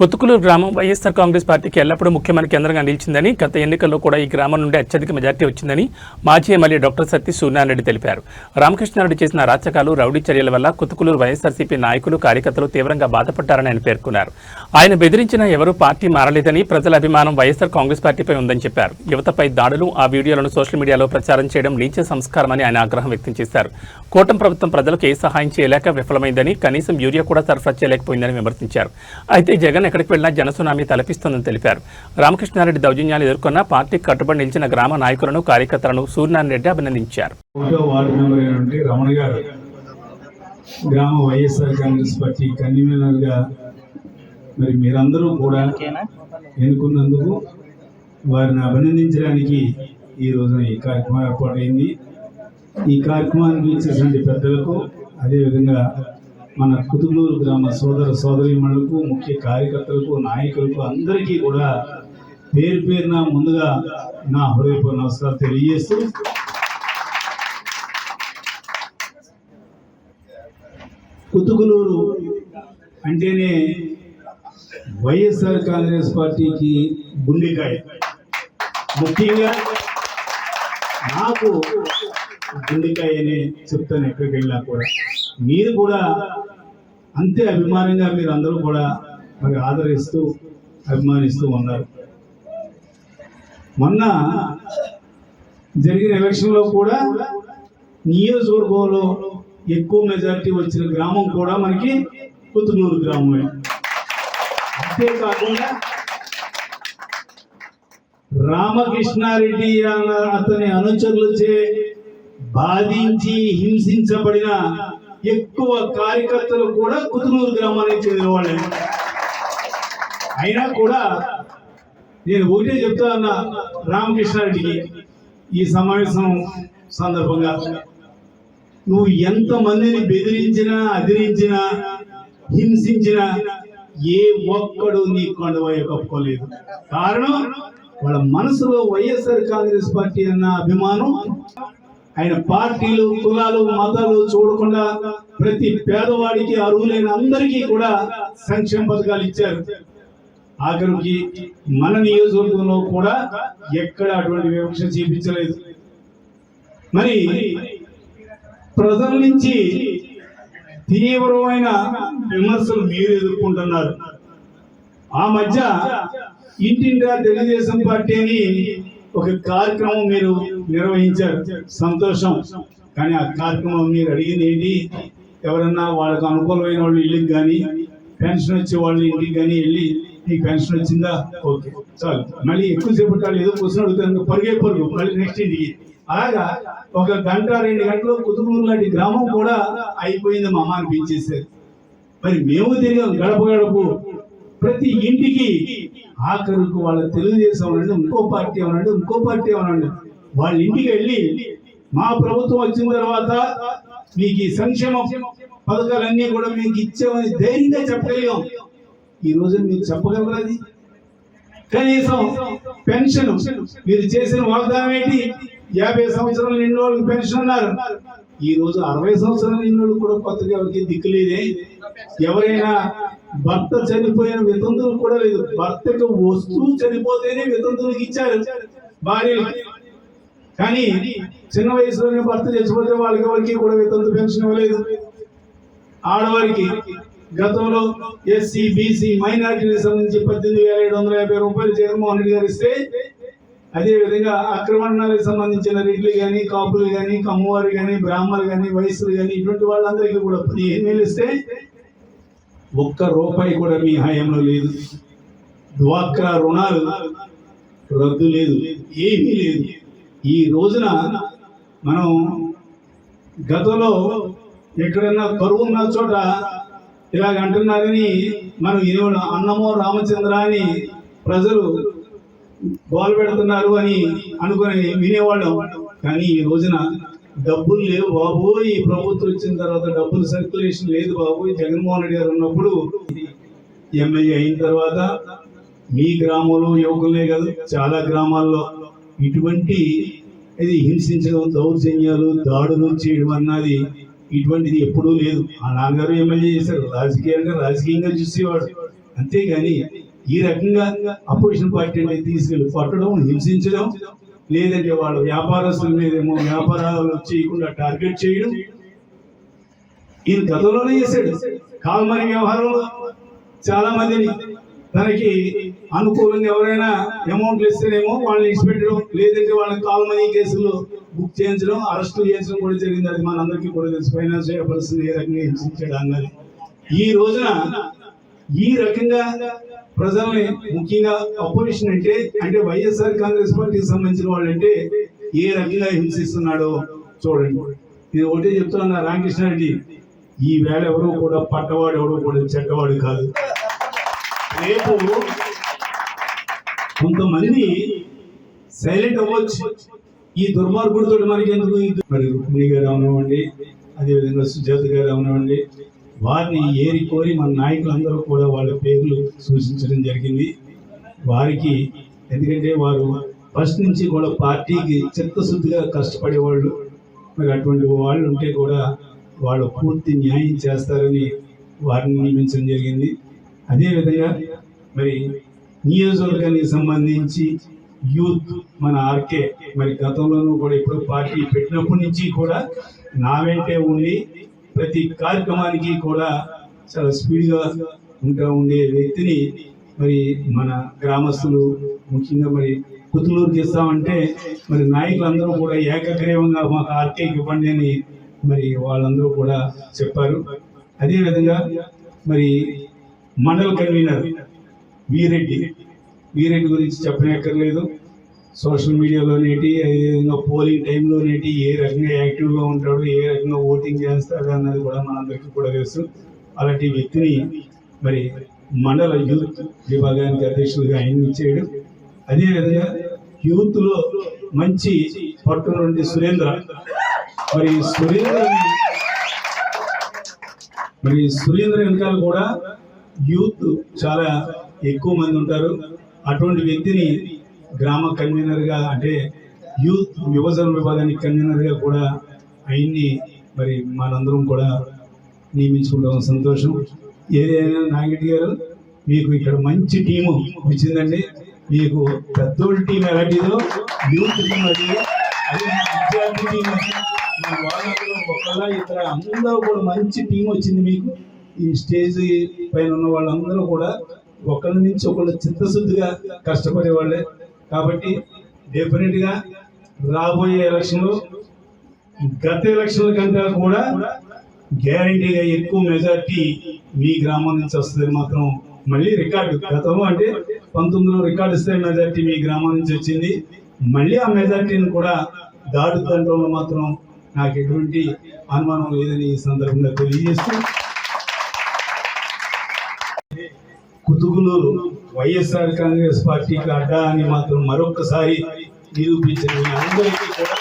కొత్తకులూరు గ్రామం వైఎస్ఆర్ కాంగ్రెస్ పార్టీకి ఎల్లప్పుడూ ముఖ్యమైన కేంద్రంగా నిలిచిందని గత ఎన్నికల్లో కూడా ఈ గ్రామం నుండి అత్యధిక మెజార్టీ వచ్చిందని మాజీ ఎమ్మెల్యే డాక్టర్ సత్తి సూర్యనారెడ్డి తెలిపారు. రామకృష్ణారెడ్డి చేసిన రాచకాలు రౌడీ చర్యల వల్ల కొత్తకులూరు వైఎస్ఆర్సీపీ నాయకులు కార్యకర్తలు తీవ్రంగా బాధపడ్డారని ఆయన పేర్కొన్నారు. ఆయన బెదిరించిన ఎవరూ పార్టీ మారలేదని ప్రజల అభిమానం వైఎస్ఆర్ కాంగ్రెస్ పార్టీపై ఉందని చెప్పారు. యువతపై దాడులు ఆ వీడియోలను సోషల్ మీడియాలో ప్రచారం చేయడం నీచ సంస్కారమని ఆయన ఆగ్రహం వ్యక్తం చేశారు. కూటమి ప్రభుత్వం ప్రజలకు ఏ సహాయం చేయలేక విఫలమైందని కనీసం యూరియా కూడా సరఫరా చేయలేకపోయిందని విమర్శించారు. అయితే జగన్ ఎక్కడికి వెళ్ళినా జనసునామీ తలపిస్తోందని తెలిపారు. రామకృష్ణారెడ్డి దౌర్జన్యాలు ఎదుర్కొన్న పార్టీ కట్టుబడి నిలిచిన గ్రామ నాయకులను కార్యకర్తలను సూర్యనారాయణ రెడ్డి అభినందించారు. గ్రామ వైఎస్ఆర్ కాంగ్రెస్ పార్టీ కన్వీనర్గా మరి మీరందరూ కూడా ఎన్నుకున్నందుకు వారిని అభినందించడానికి ఈ రోజున ఈ కార్యక్రమం ఏర్పాటైంది. ఈ కార్యక్రమానికి ఇచ్చేటువంటి పెద్దలకు అదేవిధంగా మన కుతుబూరు గ్రామ సోదర సోదరిమణులకు ముఖ్య కార్యకర్తలకు నాయకులకు అందరికీ కూడా పేరు పేరున ముందుగా నా హృదయపూర్వ నమస్కారాలు తెలియజేస్తూ కుతుకులూరు అంటేనే వైఎస్ఆర్ కాంగ్రెస్ పార్టీకి గుండెకాయ. ముఖ్యంగా నాకు గుండెకాయనే చెప్తాను ఎక్కడికి వెళ్ళినా కూడా. మీరు కూడా అంతే అభిమానంగా మీరు అందరూ కూడా మరి ఆదరిస్తూ అభిమానిస్తూ ఉన్నారు. మొన్న జరిగిన ఎలక్షన్లో కూడా నియోజకవర్గంలో ఎక్కువ మెజారిటీ వచ్చిన గ్రామం కూడా మనకి పుత్తునూరు గ్రామమే. అంతేకాకుండా రామకృష్ణారెడ్డి అన్న అతని అనుచరులచే బాధించి హింసించబడిన ఎక్కువ కార్యకర్తలు కూడా కుతునూరు గ్రామానికి చెందిన వాళ్ళే అయినా కూడా నేను ఒకటే చెప్తా అన్న రామకృష్ణారెడ్డికి ఈ సమావేశం సందర్భంగా. నువ్వు ఎంత మందిని బెదిరించినా అదిరించినా హింసించినా ఏ ఒక్కడు నీ కొండవయ్య కప్పుకోలేదు. కారణం వాళ్ళ మనసులో వైఎస్ఆర్ కాంగ్రెస్ పార్టీ అన్న అభిమానం ఆయన పార్టీలు కులాలు మతాలు చూడకుండా ప్రతి పేదవాడికి అర్హులైన అందరికీ కూడా సంక్షేమ పథకాలు ఇచ్చారు. ఆఖరికి మన నియోజకవర్గంలో కూడా ఎక్కడ అటువంటి వివక్ష చూపించలేదు. మరి ప్రజల నుంచి తీవ్రమైన విమర్శలు మీరు ఎదుర్కొంటున్నారు. ఆ మధ్య ఇంటింటా తెలుగుదేశం పార్టీ అని ఒక కార్యక్రమం మీరు నిర్వహించారు. సంతోషం. కానీ ఆ కార్యక్రమం మీరు అడిగింది ఏంటి? ఎవరన్నా వాళ్ళకు అనుకూలమైన వాళ్ళు ఇల్లుకి కానీ పెన్షన్ వచ్చే వాళ్ళ ఇంటికి కానీ వెళ్ళి మీకు పెన్షన్ వచ్చిందా? ఓకే. చాలు. మళ్ళీ ఎక్కువసేపు వాళ్ళు ఏదో కూర్చొని అడుగుతారు. పరుగే పరుగు. మళ్ళీ నెక్స్ట్ ఇంటికి. అలాగా ఒక గంట రెండు గంటలు కుతుకూరు లాంటి గ్రామం కూడా అయిపోయింది మా అమ్మ అనిపించేసారు మరి మేము తిరిగాం గడప గడపు. ప్రతి ఇంటికి ఆఖరుకు వాళ్ళ తెలుగుదేశం అనండి ఇంకో పార్టీ అనండి ఇంకో పార్టీ అనండి. వాళ్ళ ఇంటికి వెళ్ళి మా ప్రభుత్వం వచ్చిన తర్వాత మీకు ఈ సంక్షేమ పథకాలన్నీ కూడా మీకు ఇచ్చామని ధైర్యంగా చెప్పగలిగాం. ఈ రోజు మీరు చెప్పగలరా అది? కనీసం పెన్షన్ మీరు చేసిన వాగ్దానం ఏంటి? యాభై సంవత్సరాలు నిండు వాళ్ళకి పెన్షన్ అన్నారు. ఈ రోజు అరవై సంవత్సరాలు నిండు కూడా కొత్తగా ఎవరికి దిక్కులేదే ఎవరైనా భర్త చనిపోయిన వితంతులు కూడా లేదు. భర్తకు వస్తువు చనిపోతేనే వితంతులకు ఇచ్చారు. భార్య కానీ చిన్న వయసులోనే భర్త చచ్చిపోతే వాళ్ళకి ఎవరికి కూడా వితంతు పెన్షన్ ఇవ్వలేదు. ఆడవారికి గతంలో ఎస్సీ బీసీ మైనారిటీలకు సంబంధించి పద్దెనిమిది వేల ఏడు వందల యాభై రూపాయలు జగన్మోహన్ రెడ్డి గారు ఇస్తే అదే విధంగా అక్రమణాలకు సంబంధించిన రెడ్లు కానీ కాపులు కానీ కమ్మవారు కానీ బ్రాహ్మణులు కానీ వయసులు కానీ ఇటువంటి వాళ్ళందరికీ కూడా పదిహేను వేలు ఇస్తే ఒక్క రూపాయి కూడా మీ హయాంలో లేదు. డ్వాక్రా రుణాలు రద్దు లేదు. ఏమీ లేదు. ఈ రోజున మనం గతంలో ఎక్కడన్నా కరువు ఉన్న చోట ఇలాగ అంటున్నారని మనం ఇదేమో అన్నమో రామచంద్ర అని ప్రజలు గోలు పెడుతున్నారు అని అనుకుని వినేవాళ్ళం. కానీ ఈ రోజున డబ్బులు లేవు బాబు. ఈ ప్రభుత్వం వచ్చిన తర్వాత డబ్బులు సర్క్యులేషన్ లేదు బాబు. జగన్మోహన్ రెడ్డి గారు ఉన్నప్పుడు ఎమ్మెల్యే అయిన తర్వాత మీ గ్రామంలో యువకులే కాదు చాలా గ్రామాల్లో ఇటువంటి ఇది హింసించడం దౌర్జన్యాలు దాడులు చేయడం అన్నది ఇటువంటిది ఎప్పుడూ లేదు. ఆ నాన్నగారు ఎమ్మెల్యే చేశారు. రాజకీయంగా రాజకీయంగా చూసేవాడు. అంతేగాని ఈ రకంగా అపోజిషన్ పార్టీ అనేది తీసుకెళ్ళి పట్టడం హింసించడం లేదంటే వాళ్ళ వ్యాపారస్తుల మీదేమో వ్యాపారాలు చేయకుండా టార్గెట్ చేయడం ఈయన గతంలోనే చేశాడు. కాల్మని వ్యవహారంలో చాలా మందిని తనకి అనుకూలంగా ఎవరైనా అమౌంట్లు ఇస్తేనేమో వాళ్ళని ఇచ్చిపెట్టడం లేదంటే వాళ్ళని కాల్మనీ కేసులు బుక్ చేయించడం అరెస్ట్ చేయించడం కూడా జరిగింది. అది మనందరికీ కూడా తెలుసు. ఫైనాన్స్ పరిస్థితి ఏ రకంగా హింసించాడు అన్నది. ఈ రోజున ఈ రకంగా ప్రజల్ని ముఖ్యంగా అపోజిషన్ అంటే అంటే వైఎస్ఆర్ కాంగ్రెస్ పార్టీకి సంబంధించిన వాళ్ళు అంటే ఏ రకంగా హింసిస్తున్నాడో చూడండి. నేను ఒకటే చెప్తున్నా రామకృష్ణారెడ్డి ఈ వేళ ఎవరు కూడా పట్టవాడు ఎవరు కూడా చెడ్డవాడు కాదు. రేపు కొంతమంది సైలెంట్ అవ్వచ్చు. ఈ దుర్మార్గుడితో మనకి ఎందుకు మరి రుక్మిణి గారు అవనివ్వండి అదేవిధంగా సుజాత గారు అవనివ్వండి వారిని ఏరి కోరి మన నాయకులందరూ కూడా వాళ్ళ పేర్లు సూచించడం జరిగింది. వారికి ఎందుకంటే వారు ఫస్ట్ నుంచి కూడా పార్టీకి చిత్తశుద్ధిగా కష్టపడేవాళ్ళు. మరి అటువంటి వాళ్ళు ఉంటే కూడా వాళ్ళు పూర్తి న్యాయం చేస్తారని వారిని నియమించడం జరిగింది. అదేవిధంగా మరి నియోజకవర్గానికి సంబంధించి యూత్ మన ఆర్కే మరి గతంలోనూ కూడా ఇప్పుడు పార్టీ పెట్టినప్పటి నుంచి కూడా నా వెంటే ఉండి ప్రతి కార్యక్రమానికి కూడా చాలా స్పీడ్గా ఉంటా ఉండే వ్యక్తిని మరి మన గ్రామస్తులు ముఖ్యంగా మరి కుతులూరుకి ఇస్తామంటే మరి నాయకులందరూ కూడా ఏకగ్రీవంగా మాకు ఆర్కేకి ఇవ్వండి అని మరి వాళ్ళందరూ కూడా చెప్పారు. అదేవిధంగా మరి మండల కన్వీనర్ వీరెడ్డి. వీరెడ్డి గురించి చెప్పనక్కర్లేదు. సోషల్ మీడియాలోనేటి అదేవిధంగా పోలింగ్ టైంలోనేటి ఏ రకంగా యాక్టివ్గా ఉంటాడు ఏ రకంగా ఓటింగ్ చేస్తాడు అన్నది కూడా మనందరికీ కూడా తెలుసు. అలాంటి వ్యక్తిని మరి మండల యూత్ విభాగానికి అధ్యక్షుడిగా ఆయన చేయడం అదేవిధంగా యూత్లో మంచి పట్టునుండి సురేంద్ర. మరి సురేంద్ర మరి సురేంద్ర వెనకాల కూడా యూత్ చాలా ఎక్కువ మంది ఉంటారు. అటువంటి వ్యక్తిని గ్రామ కన్వీనర్గా అంటే యూత్ యువజన విభాగానికి కన్వీనర్గా కూడా ఆయన్ని మరి మనందరం కూడా నియమించుకుంటాం. సంతోషం. ఏదైనా నాగరెడ్డి గారు మీకు ఇక్కడ మంచి టీము వచ్చిందండి మీకు పెద్దోళ్ళ టీం ఎలాంటిదో యూత్ టీం అది. అదే విద్యార్థి టీం మన వాళ్ళందరూ ఒకళ్ళ ఇతర అందరూ కూడా మంచి టీం వచ్చింది మీకు. ఈ స్టేజ్ పైన ఉన్న వాళ్ళందరూ కూడా ఒకళ్ళ నుంచి ఒకళ్ళు చిత్తశుద్ధిగా కష్టపడేవాళ్ళే. కాబట్టి డెఫినెట్గా రాబోయే ఎలక్షన్లో గత ఎలక్షన్ల కంటే కూడా గ్యారంటీగా ఎక్కువ మెజార్టీ మీ గ్రామం నుంచి వస్తుంది మాత్రం మళ్ళీ రికార్డు గతంలో అంటే పంతొమ్మిదిలో రికార్డు ఇస్తే మెజార్టీ మీ గ్రామం నుంచి వచ్చింది. మళ్ళీ ఆ మెజార్టీని కూడా దాటుతంలో మాత్రం నాకు ఎటువంటి అనుమానం లేదని ఈ సందర్భంగా తెలియజేస్తూ కుతుగులు వైఎస్ఆర్ కాంగ్రెస్ పార్టీకి అడ్డా అని మాత్రం మరొకసారి నిరూపించిన మీ అందరికీ కూడా